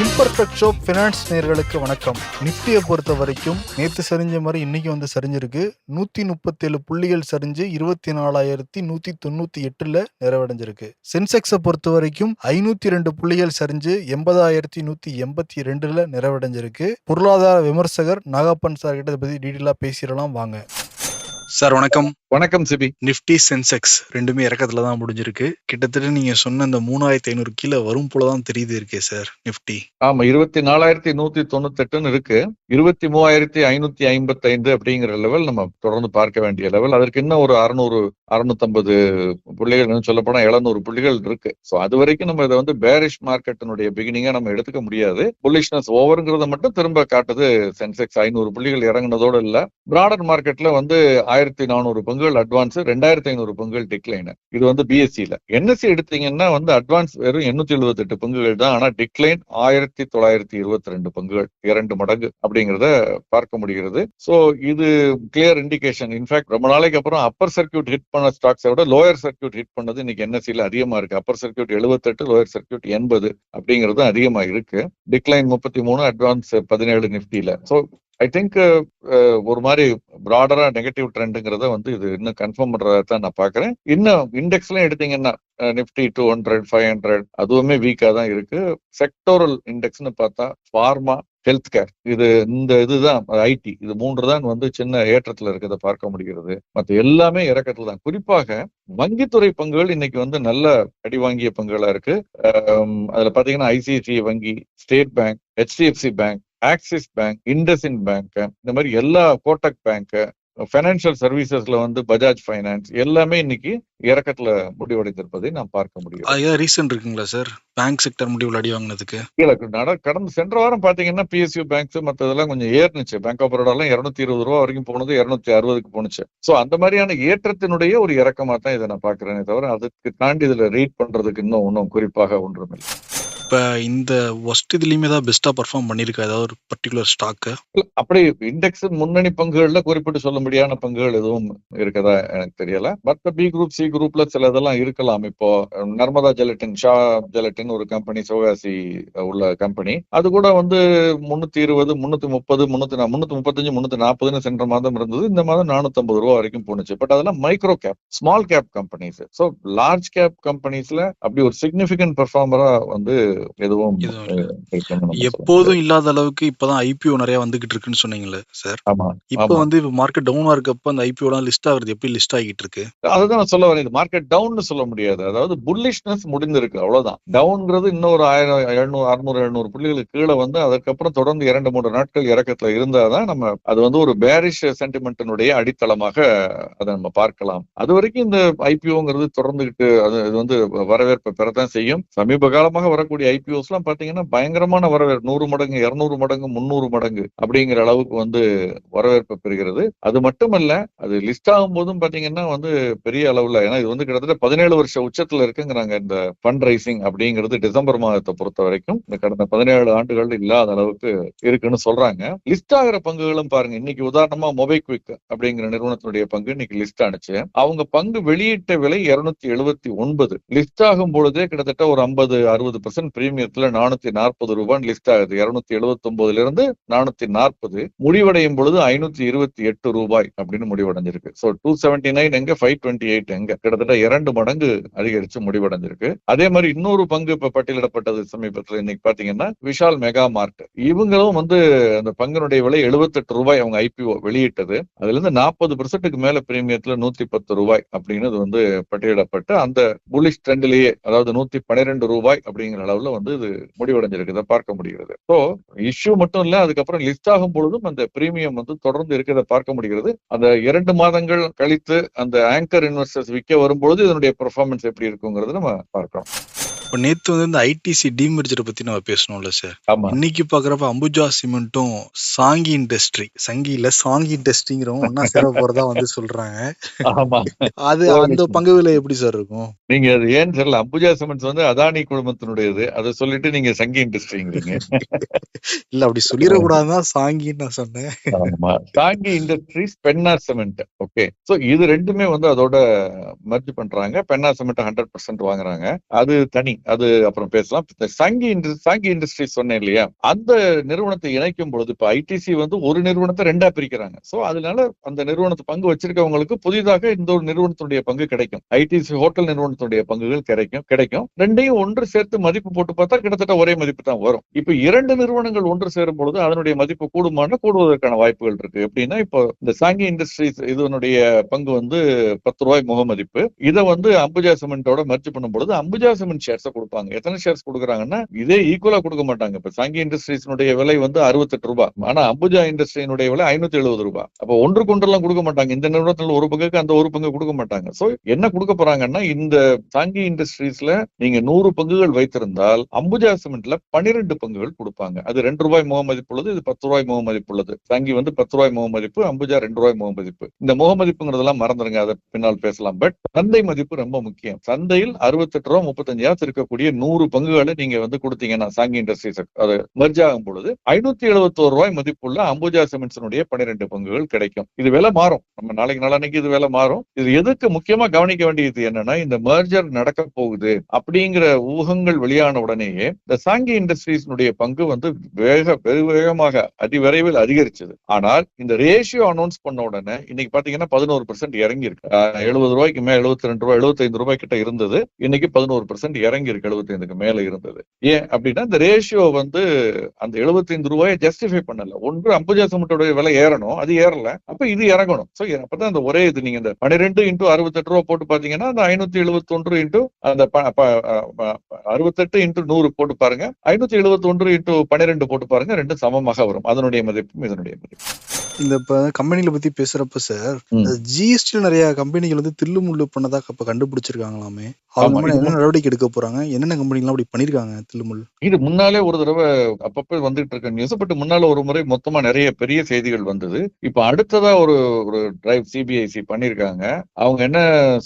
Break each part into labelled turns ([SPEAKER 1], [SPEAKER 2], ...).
[SPEAKER 1] Imperfect shop finance நேர்களுக்கு வணக்கம். நிஃப்டியை பொறுத்த வரைக்கும் நேற்று சரிஞ்ச மாதிரி இன்னைக்கு வந்து சரிஞ்சிருக்கு. நூற்றி முப்பத்தேழு புள்ளிகள் சரிஞ்சு இருபத்தி நாலாயிரத்தி நூற்றி தொண்ணூற்றி எட்டில் நிறைவடைஞ்சிருக்கு. சென்செக்ஸை பொறுத்த வரைக்கும் ஐநூற்றி ரெண்டு புள்ளிகள் சரிஞ்சு எண்பதாயிரத்தி நூற்றி எண்பத்தி ரெண்டில் நிறைவடைஞ்சிருக்கு. பொருளாதார விமர்சகர் நாகப்பன் சார் கிட்ட இதை பற்றி டீட்டெயிலாக பேசிடலாம் வாங்க. சார் வணக்கம்.
[SPEAKER 2] வணக்கம் சிபி.
[SPEAKER 1] நிஃப்டி சென்செக்ஸ் ரெண்டுமே இறக்கத்துல தான் முடிஞ்சிருக்கு. கிட்டத்தட்ட நீங்க சொன்ன அந்த மூணாயிரத்தி ஐநூறு கீழே வரும் போலதான் தெரியுது இருக்கே சார் நிஃப்டி
[SPEAKER 2] ஆமா இருபத்தி நாலாயிரத்தி நூத்தி தொண்ணூத்தி எட்டுன்னு இருக்கு. இருபத்தி மூவாயிரத்தி ஐநூத்தி ஐம்பத்தி ஐந்து அப்படிங்கிற லெவல் நம்ம தொடர்ந்து பார்க்க வேண்டிய லெவல் அதற்கு இன்னும் ஒரு அறுநூறு அறுநூத்தம்பது புள்ளிகள் சொல்ல போனா எழுநூறு புள்ளிகள் இருக்கு. சோ அது வரைக்கும் நம்ம இதை வந்து பேரிஷ் மார்க்கெட்டினுடைய பிகினிங்கா நம்ம எடுத்துக்க முடியாது. புல்லிஷ்னஸ் ஓவருங்கிறத மட்டும் திரும்ப காட்டுது சென்செக்ஸ் ஐநூறு புள்ளிகள் இறங்குனதோட இல்ல. பிராடர் மார்க்கெட்ல வந்து ஆயிரத்தி நானூறு பங்குகள் அட்வான்ஸ் ரெண்டாயிரத்தி ஐநூறு பங்குகள் டிக்ளைன் இது வந்து பிஎஸ்சியில என்எஸ்சி எடுத்தீங்கன்னா வந்து அட்வான்ஸ் வெறும் எண்ணூத்தி எழுபத்தி எட்டு பங்குகள் தான். ஆனா டிக்ளைன் ஆயிரத்தி தொள்ளாயிரத்தி இருபத்தி ரெண்டு பங்குகள் இரண்டு மடங்கு அப்படிங்கிறத பார்க்க முடிகிறது. சோ இது கிளியர் இண்டிகேஷன் இன்ஃபேக்ட் ரொம்ப நாளைக்கு அப்புறம் அப்பர் சர்க்கியூட் ஹிட் பண்ண ஸ்டாக்ஸை விட லோயர் சர்க்கியூட் ஹிட் பண்ணது இன்னைக்கு என்எஸ்சியில அதிகமா இருக்கு. அப்பர் சர்க்கியூட் எழுபத்தெட்டு லோயர் சர்க்கியூட் எண்பது அப்படிங்கிறது அதிகமா இருக்கு. டிக்ளைன் முப்பத்தி மூணு அட்வான்ஸ் பதினேழு நிப்டியில சோ ஐ திங்க் ஒரு மாதிரி ப்ராடரா நெகட்டிவ் ட்ரெண்டுங்கிறத வந்து இது இன்னும் கன்ஃபார்ம் பண்றதா தான் நான் பாக்குறேன். இன்னும் இண்டெக்ஸ்லாம் எடுத்தீங்கன்னா Nifty two hundred five hundred அதுவுமே வீக்கா தான் இருக்கு. செக்டோரல் இண்டெக்ஸ்னு பார்த்தா ஃபார்மா ஹெல்த் கேர் இது இந்த இதுதான் ஐடி இது மூன்று தான் வந்து சின்ன ஏற்றத்துல இருக்கிறத பார்க்க முடிகிறது. மற்ற எல்லாமே இறக்கத்துல தான். குறிப்பாக வங்கித்துறை பங்குகள் இன்னைக்கு வந்து நல்ல அடி வாங்கிய பங்குகளா இருக்கு. அதுல பாத்தீங்கன்னா ஐசிஐசிஐ வங்கி state bank HDFC bank Axis bank IndusInd bank இந்த மாதிரி எல்லா கோட்டக் பேங்க் பைனான்சியல் சர்வீசஸ்ல வந்து பஜாஜ் பைனான்ஸ் எல்லாமே இன்னைக்கு இறக்கத்துல முடிவடைந்திருப்பதை நாம் பார்க்க முடியும்
[SPEAKER 1] ரீசன் இருக்குங்களா சார் பேங்க் செக்டர் முடிவில் அடி வாங்கினதுக்கு.
[SPEAKER 2] இல்ல நட கடந்த சென்ற வாரம் பாத்தீங்கன்னா பிஎஸ்யூ பேங்க்ஸ் மத்ததெல்லாம் கொஞ்சம் ஏறுனுச்சு. பேங்க் ஆஃப் பரோடா எல்லாம் இருநூத்தி இருபது ரூபா வரைக்கும் போனது இருநூத்தி அறுபதுக்கு போனுச்சு. சோ அந்த மாதிரியான ஏற்றத்தினுடைய ஒரு இறக்கமா தான் இதை நான் பாக்குறேனே தவிர அதுக்கு தாண்டி இதுல ரீட் பண்றதுக்கு இன்னும் ஒன்றும் குறிப்பாக ஒன்றும் இல்லை
[SPEAKER 1] இப்போ இந்த ஒஸ்ட் இதுலயுமே தான் பெஸ்டா பர்ஃபார்ம் பண்ணிருக்கா? ஏதாவது ஒரு பர்டிகுலர் ஸ்டாக்கு
[SPEAKER 2] அப்படி இண்டெக்ஸ் முன்னணி பங்குகள்ல குறிப்பிட்டு சொல்ல முடியாத பங்குகள் எதுவும் இருக்கதா எனக்கு தெரியல. பட் பி குரூப் சி குரூப்ல சில இதெல்லாம் இருக்கலாம். இப்போ நர்மதா ஜெலட்டின் ஷா ஜெலட்டின் ஒரு கம்பெனி சிவகாசி உள்ள கம்பெனி அது கூட வந்து முன்னூத்தி இருபது முன்னூத்தி முப்பது முன்னூத்தி முன்னூத்தி முப்பத்தஞ்சு முன்னூத்தி நாற்பதுன்னு சென்ற மாதம் இருந்தது. இந்த மாதம் நானூத்தி ஐம்பது ரூபா வரைக்கும் போனுச்சு பட் அதெல்லாம் micro cap small cap companies so large cap கம்பெனிஸ்ல அப்படி ஒரு சிக்னிபிகன்ட் பெர்ஃபார்மரா வந்து எதுவும்
[SPEAKER 1] எப்போதும் இல்லாத அளவுக்கு இப்பதான் ஐபிஓ நிறைய வந்துகிட்டு இருக்குன்னு சொன்னீங்களே சார்
[SPEAKER 2] ஆமா
[SPEAKER 1] இப்ப வந்து மார்க்கெட் டவுனா இருக்கப்ப அந்த ஐபிஓ எல்லாம் லிஸ்ட் ஆகுறது எப்படி லிஸ்ட் ஆகிட்டு இருக்கு?
[SPEAKER 2] அதுதான் நான் சொல்ல வரேன் மார்க்கெட் டவுன் சொல்ல முடியாது. அதாவது புல்லிஷ்னஸ் முடிந்திருக்கு அவ்வளவுதான். டவுன்ங்கிறது இன்னொரு ஆயிரம் எழுநூறு அறுநூறு எழுநூறு புள்ளிகளுக்கு கீழே வந்து அதுக்கப்புறம் தொடர்ந்து இரண்டு மூன்று நாட்கள் இறக்கத்துல இருந்தாதான் நம்ம அது வந்து ஒரு பேரிஷ் சென்டிமெண்ட்டினுடைய அடித்தளமாக அதை நம்ம பார்க்கலாம். அது வரைக்கும் இந்த ஐபிஓங்கிறது தொடர்ந்துகிட்டு அது இது வந்து வரவேற்பை பெறத்தான் செய்யும். சமீப காலமாக வரக்கூடிய ஐபிஓஸ் எல்லாம் பாத்தீங்கன்னா பயங்கரமான வரவேற்பு. நூறு மடங்கு இருநூறு மடங்கு முன்னூறு மடங்கு அப்படிங்கிற அளவுக்கு வந்து வரவேற்பு பெறுகிறது. அது மட்டுமல்ல அது லிஸ்ட் ஆகும் போதும் பாத்தீங்கன்னா வந்து பெரிய அளவுல ஏன்னா இது வந்து கிட்டத்தட்ட பதினேழு வருஷ உச்சத்துல இருக்குங்கிறாங்க இந்த ஃபண்ட் ரைசிங் அப்படிங்கிறது டிசம்பர் மாதத்தை பொறுத்த வரைக்கும். இந்த கடந்த பதினேழு ஆண்டுகள் இல்லாத அளவுக்கு இருக்குன்னு சொல்றாங்க. லிஸ்ட் ஆகிற பங்குகளும் பாருங்க இன்னைக்கு உதாரணமா மொபைக்விக் அப்படிங்கிற நிறுவனத்தினுடைய பங்கு இன்னைக்கு லிஸ்ட் ஆனிச்சு. அவங்க பங்கு வெளியிட்ட விலை இருநூத்தி எழுபத்தி ஒன்பது. லிஸ்ட் ஆகும் பொழுதே கிட்டத்தட்ட ஒரு ஐம்பது அறுபது பர்சன்ட் பிரீமியத்துல நானூத்தி நாற்பது ரூபாய் லிஸ்ட் ஆகுது. இருநூத்தி எழுபத்தி ஒன்பதுல இருந்து நானூத்தி நாற்பது. முடிவடையும் பொழுது ஐநூத்தி இருபத்தி எட்டு ரூபாய் அப்படின்னு முடிவடைஞ்சிருக்கு. சோ டூ செவன்டி நைன் எங்க ஃபைவ் டுவெண்ட்டி எயிட் எங்க? கிட்டத்தட்ட இரண்டு மடங்கு அதிகரிச்சு முடிவடைஞ்சிருக்கு. அதே மாதிரி இன்னொரு பங்கு இப்ப பட்டியலிடப்பட்டது சமீபத்துல இன்னைக்கு பாத்தீங்கன்னா விஷால் மெகா மார்ட். இவங்களும் வந்து அந்த பங்கினுடைய விலை எழுபத்தெட்டு ரூபாய் அவங்க ஐபிஓ வெளியிட்டது. அதுல இருந்து நாற்பது பெர்சென்ட்டுக்கு மேல பிரீமியத்துல நூத்தி பத்து ரூபாய் அப்படின்னு வந்து பட்டியலிடப்பட்டு அந்த புலிஷ் ட்ரெண்ட்லயே அதாவது நூத்தி பன்னிரெண்டு ரூபாய் அப்படிங்கிற அளவுல வந்து இது முடிவடைஞ்சிருக்கிறத பார்க்க முடிகிறது. ஸோ இஷ்யூ மட்டும் இல்ல அதுக்கப்புறம் லிஸ்ட் ஆகும் பொழுதும் அந்த பிரீமியம் வந்து தொடர்ந்து இருக்கிறத பார்க்க முடிகிறது. அந்த இரண்டு மாதங்கள் கழித்து அந்த ஆங்கர் இன்வெஸ்டர்ஸ் விற்க வரும்பொழுது இதனுடைய பெர்ஃபார்மன்ஸ் எப்படி இருக்குங்கிறது நம்ம பார்க்கிறோம்
[SPEAKER 1] இப்போ நேத்து வந்து இந்த ஐடிசி டீமர்ஜரை பத்தி நம்ம பேசணும்ல சார் இன்னைக்கு பாக்குறப்ப அம்புஜா சிமெண்ட்டும் சாங்கி இண்டஸ்ட்ரி சங்கி இல்ல சாங்கி இண்டஸ்ட்ரிங்கிறவங்க ஒன்னா சேர போறதா வந்து சொல்றாங்க.
[SPEAKER 2] ஆமா.
[SPEAKER 1] அது அந்த பங்கு விலை எப்படி சார் இருக்கும்?
[SPEAKER 2] நீங்க அது ஏன்னு தெரியல. அம்புஜா சிமெண்ட்ஸ் வந்து அதானி குழுமத்தினுடையது அதை சொல்லிட்டு நீங்க சங்கி இண்டஸ்ட்ரிங்கிறீங்க
[SPEAKER 1] இல்ல அப்படி சொல்லிடக்கூடாதுதான் சாங்கின்னு நான் சொன்னேன்.
[SPEAKER 2] Sanghi industries Penna cement. Okay. So இது ரெண்டுமே வந்து அதோட மர்ஜ் பண்றாங்க. பென்னா சிமெண்ட் ஹண்ட்ரட் பர்சன்ட் வாங்குறாங்க. அது தனி. அது அப்புறம் பேசலாம். சங்கி சங்கி இண்டஸ்ட்ரீஸ் சொன்னேன் இல்லையா? அந்த நிறுவனத்தை இணைக்கும் பொழுது இப்ப ஐடிசி வந்து ஒரு நிறுவனத்தை ரெண்டா பிரிக்கிறாங்க. சோ அதனால அந்த நிறுவனத்து பங்கு வச்சிருக்கவங்களுக்கு புதிதாக இந்த ஒரு நிறுவனத்துடைய பங்கு கிடைக்கும். ஐடிசி ஹோட்டல் நிறுவனத்துடைய பங்குகள் கிடைக்கும் கிடைக்கும். ரெண்டையும் ஒன்று சேர்த்து மதிப்பு போட்டு பார்த்தா கிட்டத்தட்ட ஒரே மதிப்பு தான் வரும். இப்ப இரண்டு நிறுவனங்கள் ஒன்று சேரும் பொழுது அதனுடைய மதிப்பு கூடுமான கூடுவதற்கான வாய்ப்புகள் இருக்கு. எப்படின்னா இப்போ இந்த சாங்கி இண்டஸ்ட்ரீஸ் இதனுடைய பங்கு வந்து பத்து ரூபாய் முகமதிப்பு. இதை வந்து அம்புஜா சிமெண்டோட மர்ச்சி பண்ணும் பொழுது அம்புஜா சிமெண்ட் ஷேர்ஸ் கொடுப்பாங்க. எத்தனை ஷேர்ஸ் கொடுக்குறாங்கன்னா இதே ஈக்குவலா கொடுக்க மாட்டாங்க. இப்ப சங்கி இண்டஸ்ட்ரீஸ்னுடைய விலை வந்து அறுபத்தெட்டு ரூபாய் ஆனா அம்புஜா இண்டஸ்ட்ரியினுடைய விலை ஐநூத்தி எழுபது ரூபாய் அப்ப ஒன்று கொண்டெல்லாம் கொடுக்க மாட்டாங்க. இந்த நிறுவனத்துல ஒரு பங்குக்கு அந்த ஒரு பங்கு கொடுக்க மாட்டாங்க. சோ என்ன கொடுக்க போறாங்கன்னா இந்த சாங்கி இண்டஸ்ட்ரீஸ்ல நீங்க நூறு பங்குகள் வைத்திருந்தால் அம்புஜா சிமெண்ட்ல பனிரெண்டு பங்குகள் கொடுப்பாங்க. அது ரெண்டு ரூபாய் முக மதிப்பு உள்ளது இது பத்து ரூபாய் முக மதிப்பு உள்ளது சாங்கி வந்து பத்து ரூபாய் முக மதிப்பு அம்புஜா ரெண்டு ரூபாய் முக மதிப்பு இந்த முக மதிப்புங்கிறதெல்லாம் மறந்துருங்க அதை பின்னால் பேசலாம். பட் சந்தை மதிப்பு ரொம்ப முக்கியம். சந்தையில் அறுபத்தெட்டு ரூபா முப்பத்தஞ்சாயிரத்து இருக்கக்கூடிய நூறு பங்குகளை நீங்க வந்து கொடுத்தீங்கன்னா சாங்கி இண்டஸ்ட்ரீஸ் அது மெர்ஜ் ஆகும் பொழுது ஐநூத்தி எழுபத்தோரு ரூபாய் மதிப்புள்ள அம்புஜா சிமெண்ட்ஸினுடைய பன்னிரெண்டு பங்குகள் கிடைக்கும். இது விலை மாறும். நம்ம நாளைக்கு நாளானைக்கு இது விலை மாறும். இது எதுக்கு முக்கியமா கவனிக்க வேண்டியது என்னன்னா இந்த மெர்ஜர் நடக்க போகுது அப்படிங்கிற ஊகங்கள் வெளியான உடனேயே இந்த சாங்கி இண்டஸ்ட்ரீஸ்னுடைய பங்கு வந்து வேக வெகு வேகமாக அதிவிரைவில் அதிகரிச்சது. ஆனால் இந்த ரேஷியோ அனௌன்ஸ் பண்ண உடனே இன்னைக்கு பாத்தீங்கன்னா பதினோரு பர்சன்ட் இறங்கி இருக்கு எழுபது ரூபாய்க்கு மேல எழுபத்தி ரெண்டு ரூபாய் எழுபத்தைந்து ரூபாய் கிட்ட இருந்தது. இன்னைக்கு பதினோரு பர்சன்ட் இறங்கி இருக்கு எழுபத்தைந்துக்கு மேல இருந்தது. ஏன் அப்படின்னா இந்த ரேஷியோ வந்து அந்த எழுபத்தைந்து ரூபாயை ஜஸ்டிஃபை பண்ணல. ஒன்று அம்புஜா சிமெண்டோட விலை ஏறணும் அது ஏறல. அப்ப இது இறங்கணும். சோ அப்பதான் அந்த ஒரே இது நீங்க இந்த பன்னிரெண்டு இன்டூ அறுபத்தெட்டு ரூபா போட்டு பாத்தீங்கன்னா அந்த ஐநூத்தி எழுபத்தி ஒன்று இன்டூ அந்த அறுபத்தெட்டு இன்டூ நூறு போட்டு பாருங்க. ஐநூத்தி எழுபத்தி ஒன்று இன்டூ பன்னிரெண்டு போட்டு பாருங்க ரெண்டும் சமமாக வரும். அதனுடைய மதிப்பும் இதனுடைய மதிப்பு
[SPEAKER 1] இந்த கம்பெனில பத்தி பேசுறப்ப சார். ஜிஎஸ்டி நிறைய கம்பெனிகள் வந்து தில்லு முள்ளு பண்ணதா இப்ப கண்டுபிடிச்சிருக்காங்களாமே? அவங்க என்ன நடவடிக்கை எடுக்க போறாங்க? என்னென்ன கம்பெனிலாம் அப்படி பண்ணிருக்காங்க தில்லு முள்ளு
[SPEAKER 2] இது முன்னாலே ஒரு தடவை அப்பப்ப வந்துட்டு இருக்க நியூஸ் பட் முன்னால ஒரு முறை மொத்தமா நிறைய பெரிய செய்திகள் வந்தது. இப்ப அடுத்ததா ஒரு ஒரு டிரைவ் சிபிஐசி பண்ணிருக்காங்க. அவங்க என்ன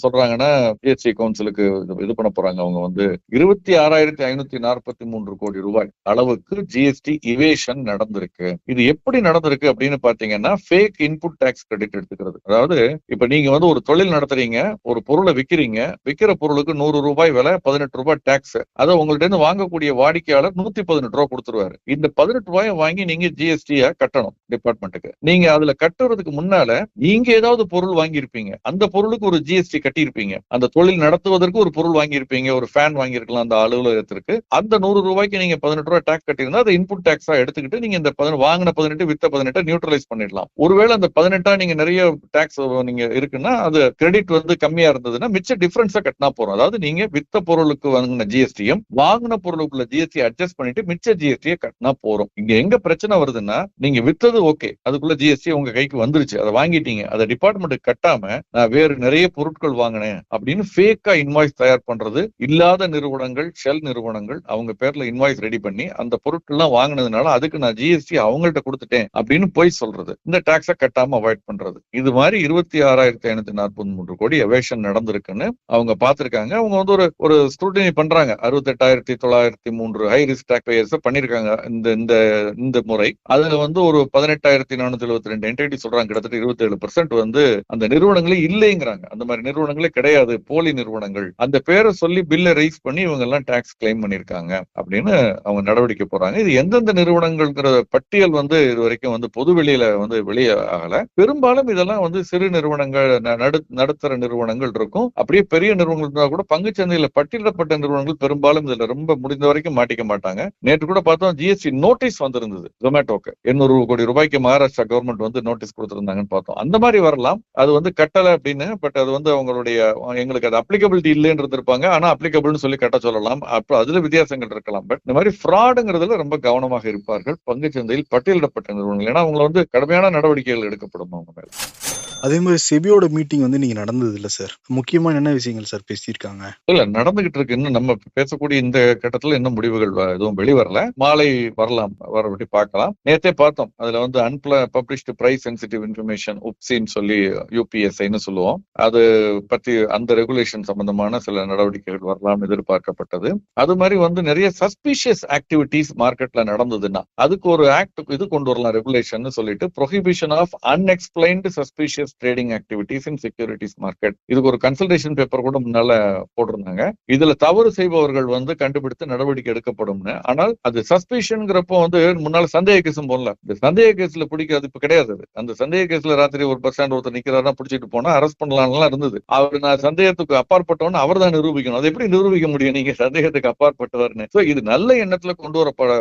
[SPEAKER 2] சொல்றாங்கன்னா பிஎஸ்சி கவுன்சிலுக்கு இது- இது பண்ண போறாங்க. அவங்க வந்து இருபத்தி ஆறாயிரத்தி ஐநூத்தி நாற்பத்தி மூன்று கோடி ரூபாய் அளவுக்கு ஜிஎஸ்டி இவேஷன் நடந்திருக்கு. இது எப்படி நடந்திருக்கு அப்படின்னு பாத்தீங்கன்னா ஃபேக் இன்புட் டாக்ஸ் கிரெடிட் எடுத்துக்கிறது. அதாவது இப்ப நீங்க வந்து ஒரு தொழில் நடத்துறீங்க ஒரு பொருளை விக்கிறீங்க விக்கிற பொருளுக்கு நூறு ரூபாய் விலை பதினெட்டு ரூபாய் டாக்ஸ் அதை உங்கள்ட்ட இருந்து வாங்கக்கூடிய வாடிக்கையாளர் நூத்தி பதினெட்டு ரூபாய் கொடுத்துருவாரு. இந்த பதினெட்டு ரூபாயை வாங்கி நீங்க ஜிஎஸ்டியா கட்டணும் டிபார்ட்மெண்ட்டுக்கு நீங்க அதுல கட்டுறதுக்கு முன்னால நீங்க ஏதாவது பொருள் வாங்கியிருப்பீங்க. அந்த பொருளுக்கு ஒரு ஜிஎஸ்டி கட்டியிருப்பீங்க. அந்த தொழில் நடத்துவதற்கு ஒரு பொருள் வாங்கியிருப்பீங்க. ஒரு ஃபேன் வாங்கியிருக்கலாம் அந்த அலுவலகத்திற்கு. அந்த நூறு ரூபாய்க்கு நீங்க பதினெட்டு ரூபாய் டாக்ஸ் கட்டியிருந்தா அதை இன்புட் டாக்ஸா எடுத்துக்கிட்டு நீங்க இந்த வாங்கின பதினெட்டு வித்த பதினெட்டு நியூட்ரலைஸ் பண்ணிடலாம். ஒருவேளை அந்த பதினெட்டா நீங்க நிறைய டாக்ஸ் நீங்க இருக்குன்னா அது கிரெடிட் வந்து கம்மியா இருந்ததுன்னா மிச்ச டிஃபரன்ஸா கட்டினா போறோம் அதாவது நீங்க வித்த பொருளுக்கு வாங்கின ஜிஎஸ்டியும் வாங்கின பொருளுக்குள்ள ஜிஎஸ்டி அட்ஜஸ்ட் பண்ணிட்டு மிச்ச ஜிஎஸ்டியை கட்டினா போறோம் இங்க எங்க பிரச்சனை வருதுன்னா நீங்க வித்தது ஓகே அதுக்குள்ள ஜிஎஸ்டி உங்க கைக்கு வந்துருச்சு. அதை வாங்கிட்டீங்க. அதை டிபார்ட்மெண்ட் கட்டாம நான் வேறு நிறைய பொருட்கள் வாங்கினேன் அப்படின்னு ஃபேக்கா இன்வாய்ஸ் தயார் பண்றது இல்லாத நிறுவனங்கள் ஷெல் நிறுவனங்கள் அவங்க பேர்ல இன்வாய்ஸ் ரெடி பண்ணி அந்த பொருட்கள்லாம் வாங்கினதுனால அதுக்கு நான் ஜிஎஸ்டி அவங்கள்ட்ட கொடுத்துட்டேன் அப்படின்னு போய் சொல்றது. இந்த டாக்ஸை கட்டாம அவாய்ட் பண்றது. இது மாதிரி இருபத்தி ஆறாயிரத்தி ஐநூத்தி நாற்பத்தி மூன்று கோடி எவேஷன் நடந்திருக்குன்னு அவங்க பார்த்திருக்காங்க. அவங்க வந்து ஒரு ஒரு ஸ்க்ரூட்டினி பண்றாங்க. அறுபத்தெட்டாயிரத்தி தொள்ளாயிரத்தி மூன்று ஹை ரிஸ்க் டாக் பேயர்ஸ் பண்ணிருக்காங்க இந்த இந்த இந்த முறை. அதுல வந்து ஒரு பதினெட்டாயிரத்தி நானூத்தி எழுபத்தி ரெண்டு என்டிட்டி சொல்றாங்க. கிட்டத்தட்ட இருபத்தி ஏழு வந்து அந்த நிறுவனங்களே இல்லைங்கிறாங்க. அந்த மாதிரி நிறுவனங்களே கிடையாது. போலி நிறுவனங்கள். அந்த பேரை சொல்லி பில்ல ரைஸ் பண்ணி இவங்க எல்லாம் டாக்ஸ் கிளைம் பண்ணிருக்காங்க அப்படின்னு அவங்க நடவடிக்கை போறாங்க. இது எந்தெந்த நிறுவனங்கள்ங்கிற பட்டியல் வந்து இது வரைக்கும் வந்து பொது வெளியில வந்து வெளியே ஆகல. பெரும்பாலும் இதெல்லாம் வந்து சிறு நிறுவனங்கள் நடு நடுத்தர நிறுவனங்கள் இருக்கும். அப்படியே பெரிய நிறுவனங்கள் இருந்தா கூட பங்கு சந்தையில பட்டியலிடப்பட்ட நிறுவனங்கள் பெரும்பாலும் இதுல ரொம்ப முடிந்த வரைக்கும் மாட்டிக்க மாட்டாங்க. நேற்று கூட பார்த்தோம் ஜிஎஸ்டி நோட்டீஸ் வந்திருந்தது ஜொமேட்டோக்கு எண்ணூறு கோடி ரூபாய்க்கு மகாராஷ்டிரா கவர்மெண்ட் வந்து நோட்டீஸ் கொடுத்திருந்தாங்கன்னு பார்த்தோம். அந்த மாதிரி வரலாம். அது வந்து கட்டல அப்படின்னு பட் அது வந்து அவங்களுடைய எங்களுக்கு அது அப்ளிகபிலிட்டி இல்லைன்றது இருப்பாங்க. ஆனா அப்ளிகபிள்னு சொல்லி கட்ட சொல்லலாம். அப்போ அதுல வித்தியாசங்கள் இருக்கலாம். பட் இந்த மாதிரி ஃப்ராடுங்கிறதுல ரொம்ப கவனமாக இருப்பார்கள். பங்குச் சந்தையில் பட்டியலிடப்பட்ட நிறுவனங்கள். ஏன்னா அவங்களை வந்து கடுமையான நடவடிக்கைகள் எடுக்கப்படும் அவங்க மேல.
[SPEAKER 1] அதே மாதிரி செபியோட மீட்டிங் வந்து நீங்க நடந்தது இல்ல சார் முக்கியமா என்ன விஷயங்கள் சார் பேசியிருக்காங்க?
[SPEAKER 2] இல்ல நடந்துகிட்டு இருக்கு. இன்னும் நம்ம பேசக்கூடிய இந்த கட்டத்துல இன்னும் முடிவுகள் வ- எதுவும் வெளிவரல. மாலை வரலாம் வரபடி பார்க்கலாம். நேத்தே பார்த்தோம். அதுல வந்து unpublished price sensitive information உப்சின்னு சொல்லி யூபிஎஸ்ஐன்னு சொல்லுவோம். அது பத்தி அந்த ரெகுலேஷன் சம்பந்தமான சில நடவடிக்கைகள் வரலாம் எதிர்பார்க்கப்பட்டது. அது மாதிரி வந்து நிறைய சஸ்பிஷியஸ் ஆக்டிவிட்டிஸ் மார்க்கெட்ல நடந்ததுன்னா அதுக்கு ஒரு ஆக்ட் இது கொண்டு வரலாம் ரெகுலேஷன் சொல்லிட்டு prohibition of unexplained suspicious trading activities in securities market இதுக்கு ஒரு கன்சல்டேஷன் பேப்பர் கூட முன்னால போட்டிருந்தாங்க. இதுல தவறு செய்பவர்கள் வந்து கண்டுபிடித்து நடவடிக்கை எடுக்கப்படும்னு. ஆனால் அது சஸ்பிஷன்ங்கிறப்போ வந்து முன்னால சந்தேக கேஸும் போடல. இந்த சந்தேக கேஸ்ல பிடிக்கிறது இப்ப கிடையாது அந்த சந்தேக கேஸ்ல ராத்திரி ஒரு பஸ் ஸ்டாண்ட் ஒருத்தர் நிக்கிறாருன்னா பிடிச்சிட்டு போனா அரெஸ்ட் பண்ணலாம்லாம் இருந்தது. அவர் நான் சந்தேகத்துக்கு அப்பாற்பட்டவன்னு அவர் தான் நிரூபிக்கணும். அதை எப்படி நிரூபிக்க முடியும்? நீங்க சந்தேகத்துக்கு அப்பாற்பட்டவர்னு. சோ இது நல்ல எண்ணத்துல கொண்டு வரப்பட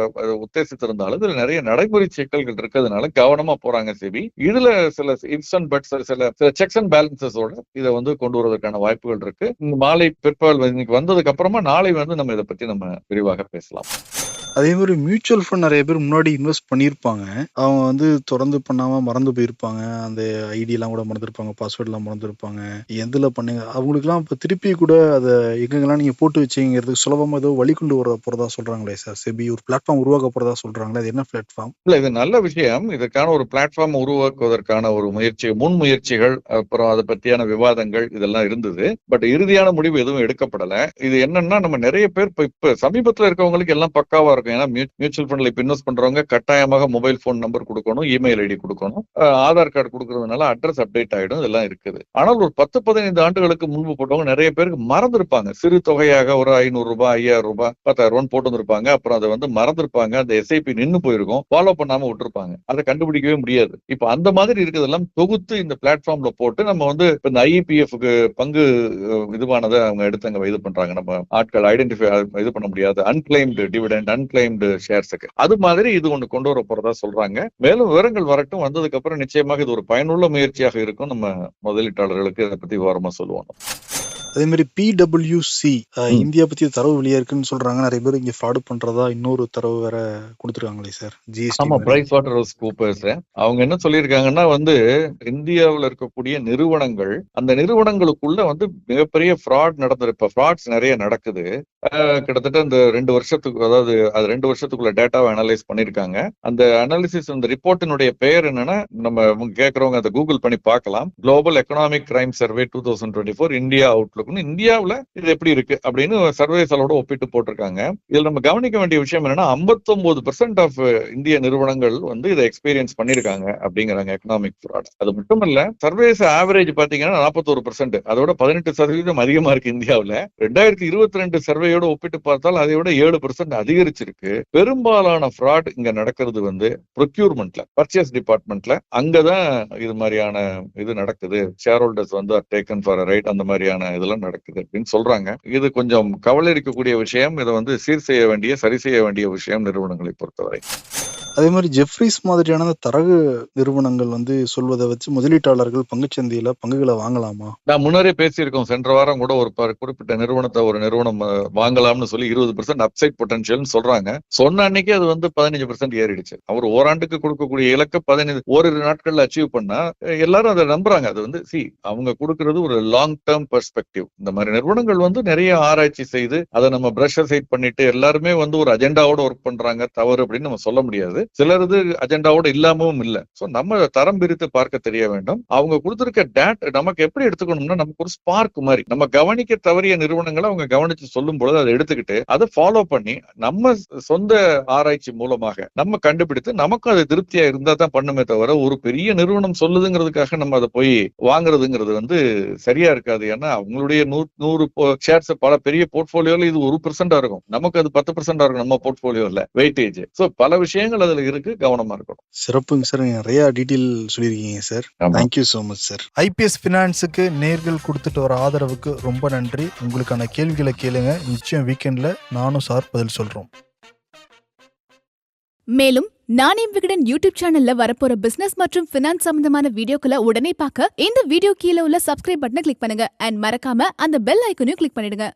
[SPEAKER 2] உத்தேசித்திருந்தாலும் இதுல நிறைய நடைமுறை சிக்கல்கள் இருக்கிறதுனால கவனமா போறாங்க செவி இதுல சில இப்ஸ் அண்ட் பட்ஸ் சில சில செக்ஸ் அண்ட் பேலன்சஸோட இதை வந்து கொண்டு வருவதற்கான வாய்ப்புகள் இருக்கு. இந்த மாலை பிற்பகல் இன்னைக்கு வந்ததுக்கு அப்புறமா நாளை வந்து நம்ம இதை பத்தி நம்ம விரிவாக பேசலாம்.
[SPEAKER 1] அதே மாதிரி மியூச்சுவல் ஃபண்ட் நிறைய பேர் முன்னாடி இன்வெஸ்ட் பண்ணியிருப்பாங்க. அவங்க வந்து தொடர்ந்து பண்ணாம மறந்து போயிருப்பாங்க. அந்த ஐடியெல்லாம் கூட மறந்துருப்பாங்க பாஸ்வேர்ட் எல்லாம் மறந்துருப்பாங்க. எதுல பண்ணுங்க? அவங்களுக்குலாம் இப்போ திருப்பி கூட அதை எங்கெங்கெல்லாம் நீங்க போட்டு வச்சீங்கிறதுக்கு சுலபமா ஏதோ வழி கொண்டு வர போறதா சொல்றாங்களே சார் செபி ஒரு பிளாட்ஃபார்ம் உருவாக்க போறதா சொல்றாங்களே அது என்ன பிளாட்ஃபார்ம்
[SPEAKER 2] இல்ல இது நல்ல விஷயம். இதற்கான ஒரு பிளாட்ஃபார்ம் உருவாக்குவதற்கான ஒரு முயற்சி முன் முயற்சிகள் அப்புறம் அதை பத்தியான விவாதங்கள் இதெல்லாம் இருந்தது. பட் இறுதியான முடிவு எதுவும் எடுக்கப்படல. இது என்னன்னா நம்ம நிறைய பேர் இப்ப இப்போ சமீபத்துல இருக்கவங்களுக்கு எல்லாம் பக்காவா இருக்கும் ஏன்னா மியூச்சுவல் ஃபண்ட்ல இப்ப இன்வெஸ்ட் பண்றவங்க கட்டாயமாக மொபைல் போன் நம்பர் கொடுக்கணும் இமெயில் ஐடி கொடுக்கணும். ஆதார் கார்டு கொடுக்கறதுனால அட்ரஸ் அப்டேட் ஆயிடும் இதெல்லாம் இருக்குது. ஆனால் ஒரு பத்து பதினைந்து ஆண்டுகளுக்கு முன்பு போட்டவங்க நிறைய பேருக்கு மறந்துருப்பாங்க. சிறு தொகையாக ஒரு ஐநூறு ரூபாய் ஐயாயிரம் ரூபாய் பத்தாயிரம் ரூபாய் போட்டு வந்திருப்பாங்க. அப்புறம் அதை வந்து மறந்துருப்பாங்க. அந்த எஸ்ஐபி நின்னு போயிருக்கும். ஃபாலோ பண்ணாம விட்டுருப்பாங்க. அதை கண்டுபிடிக்கவே முடியாது. இப்ப அந்த மாதிரி இருக்கிறதெல்லாம் தொகுத்து இந்த பிளாட்ஃபார்ம்ல போட்டு நம்ம வந்து இப்ப இந்த ஐஇபிஎஃப்க்கு பங்கு இதுவானதை அவங்க எடுத்து அங்க இது பண்றாங்க. நம்ம ஆட்கள் ஐடென்டிஃபை இது பண்ண முடியாது. அன்கிளைம்டு டிவிடெண்ட் அன்கிளைம்டு ஷேர்ஸுக்கு அது மாதிரி இது ஒண்ணு கொண்டு வர போறதா சொல்றாங்க. மேலும் விவரங்கள் வரட்டும் வந்ததுக்கு அப்புறம் நிச்சயமாக இது ஒரு பயனுள்ள முயற்சியாக இருக்கும். நம்ம முதலீட்டாளர்களுக்கு இதை பத்தி விவரமா சொல்லுவோம்.
[SPEAKER 1] அதே மாதிரி பிடபிள்யூசி. இந்தியா பத்தி தரவு வெளியா இருக்குன்னு சொல்றாங்க. நிறைய பேர் இங்க ஃப்ராடு பண்றதா இன்னொரு தரவு வேற கொடுத்துருக்காங்களே சார்
[SPEAKER 2] ஆமா
[SPEAKER 1] GST
[SPEAKER 2] price water house Coopers அவங்க என்ன சொல்லியிருக்காங்கன்னா வந்து இந்தியாவுல இருக்கக்கூடிய நிறுவனங்கள் அந்த நிறுவனங்களுக்குள்ள வந்து மிகப்பெரிய ஃப்ராட் நடந்து இப்ப ஃப்ராட்ஸ் நிறைய நடக்குது. கிட்டத்தட்ட இந்த ரெண்டு வருஷத்துக்கு அதாவது அது ரெண்டு வருஷத்துக்குள்ள டேட்டாவை அனலைஸ் பண்ணிருக்காங்க அந்த அனாலிசிஸ் அந்த ரிப்போர்ட்டினுடைய பெயர் என்னன்னா நம்ம கேட்கறவங்க அதை கூகுள் பண்ணி பார்க்கலாம். Global economic crime survey two thousand twenty four India அவுட்லுக்னு இந்தியாவில் இது எப்படி இருக்கு அப்படின்னு சர்வேஸலோட ஒப்பிட்டு போட்டிருக்காங்க. இதில் நம்ம கவனிக்க வேண்டிய விஷயம் என்னன்னா 59% பெர்சென்ட் ஆஃப் இந்திய நிறுவனங்கள் வந்து இதை எக்ஸ்பீரியன்ஸ் பண்ணியிருக்காங்க அப்படிங்கிறாங்க எக்கனாமிக் ஃப்ராட் அது மட்டும் இல்ல சர்வேஸ் ஆவரேஜ் பாத்தீங்கன்னா 41% பெர்சென்ட் அதோட பதினெட்டு சதவீதம் அதிகமா இருக்கு இந்தியாவில். ரெண்டாயிரத்தி இருபத்தி ரெண்டு சர்வேயோட ஒப்பிட்டு பார்த்தால் அதை விட ஏழு பெர்சென்ட் அதிகரிச்சிருக்கு. பெரும்பாலான ஃப்ராட் இங்க நடக்கிறது வந்து ப்ரொக்யூர்மெண்ட்ல பர்ச்சேஸ் டிபார்ட்மெண்ட்ல அங்கதான் இது மாதிரியான இது நடக்குது. ஷேர் ஹோல்டர்ஸ் வந்து டேக்கன் ஃபார் ரைட் அந்த மாதிரியான இதெல்லாம் நடக்குது அப்படின்னு சொல்றாங்க. இது கொஞ்சம் கவலை இருக்கக்கூடிய விஷயம். இதை வந்து சீர் செய்ய வேண்டிய சரி செய்ய வேண்டிய விஷயம் நிறுவனங்களை பொறுத்தவரை.
[SPEAKER 1] அதே மாதிரி ஜெஃப்ரிஸ் மாதிரியான தரகு நிறுவனங்கள் வந்து சொல்வதை வச்சு முதலீட்டாளர்கள் பங்குச்சந்தையில பங்குகளை வாங்கலாமா?
[SPEAKER 2] நான் முன்னரே பேசியிருக்கோம். சென்ற வாரம் கூட ஒரு குறிப்பிட்ட நிறுவனத்தை ஒரு நிறுவனம் வாங்கலாம்னு சொல்லி இருபது பெர்சென்ட் அப்சைட் பொட்டன்ஷியல்னு சொல்றாங்க. சொன்ன அன்னைக்கு அது வந்து பதினஞ்சு பெர்சென்ட் ஏறிடுச்சு. அவர் ஓராண்டுக்கு கொடுக்கக்கூடிய இலக்க பதினஞ்சு ஓரிரு நாட்கள்ல அச்சீவ் பண்ணா எல்லாரும் அதை நம்புறாங்க. அது வந்து சி அவங்க கொடுக்கறது ஒரு லாங் டேர்ம் பெர்ஸ்பெக்டிவ் இந்த மாதிரி நிறுவனங்கள் வந்து நிறைய ஆராய்ச்சி செய்து அதை நம்ம பிரஷ் சைட் பண்ணிட்டு எல்லாருமே வந்து ஒரு அஜெண்டாவோட ஒர்க் பண்றாங்க. தவறு அப்படின்னு நம்ம சொல்ல முடியாது. சிலரது அஜெண்டாவோட இல்லாமவும் இல்லை. ஸோ நம்ம தரம் பிரித்து பார்க்க தெரிய வேண்டும். அவங்க கொடுத்திருக்க டேட் நமக்கு எப்படி எடுத்துக்கணும்னா நமக்கு ஒரு ஸ்பார்க் மாதிரி. நம்ம கவனிக்க தவறிய நிறுவனங்களை அவங்க கவனிச்சு சொல்லும் பொழுது அதை எடுத்துக்கிட்டு அதை ஃபாலோ பண்ணி நம்ம சொந்த ஆராய்ச்சி மூலமாக நம்ம கண்டுபிடித்து நமக்கும் அது திருப்தியா இருந்தா தான் பண்ணுமே தவிர ஒரு பெரிய நிறுவனம் சொல்லுதுங்கிறதுக்காக நம்ம அதை போய் வாங்குறதுங்கிறது வந்து சரியா இருக்காது. ஏன்னா அவங்களுடைய நூறு நூறு ஷேர்ஸ் பல பெரிய போர்ட்போலியோல இது ஒரு பெர்சென்டா இருக்கும். நமக்கு அது பத்து பெர்சென்டா இருக்கும் நம்ம போர்ட்போலியோல வெயிட்டேஜ் சோ பல விஷயங்கள் அது அதுல இருக்கு கவனமா இருக்கணும்.
[SPEAKER 1] சிறப்புங்க சார் நிறைய டீட்டெயில் சொல்லியிருக்கீங்க sir. Thank you so much sir. IPS ஃபினான்ஸுக்கு நேர்கள் கொடுத்துட்டு வர ஆதரவுக்கு ரொம்ப நன்றி. உங்களுக்கான கேள்விகளை கேளுங்க. நிச்சயம் வீக்கெண்ட்ல நானும் சார் பதில் சொல்றோம்.
[SPEAKER 3] மேலும் நானே விகடன் யூடியூப் சேனல்ல வரப்போற பிசினஸ் மற்றும் பினான்ஸ் சம்பந்தமான வீடியோக்களை உடனே பார்க்க இந்த வீடியோ கீழே உள்ள சப்ஸ்கிரைப் பட்டனை கிளிக் பண்ணுங்க. அண்ட் மறக்காம அந்த பெல் ஐக்கனையும் கிளிக் பண்ணிடுங்க.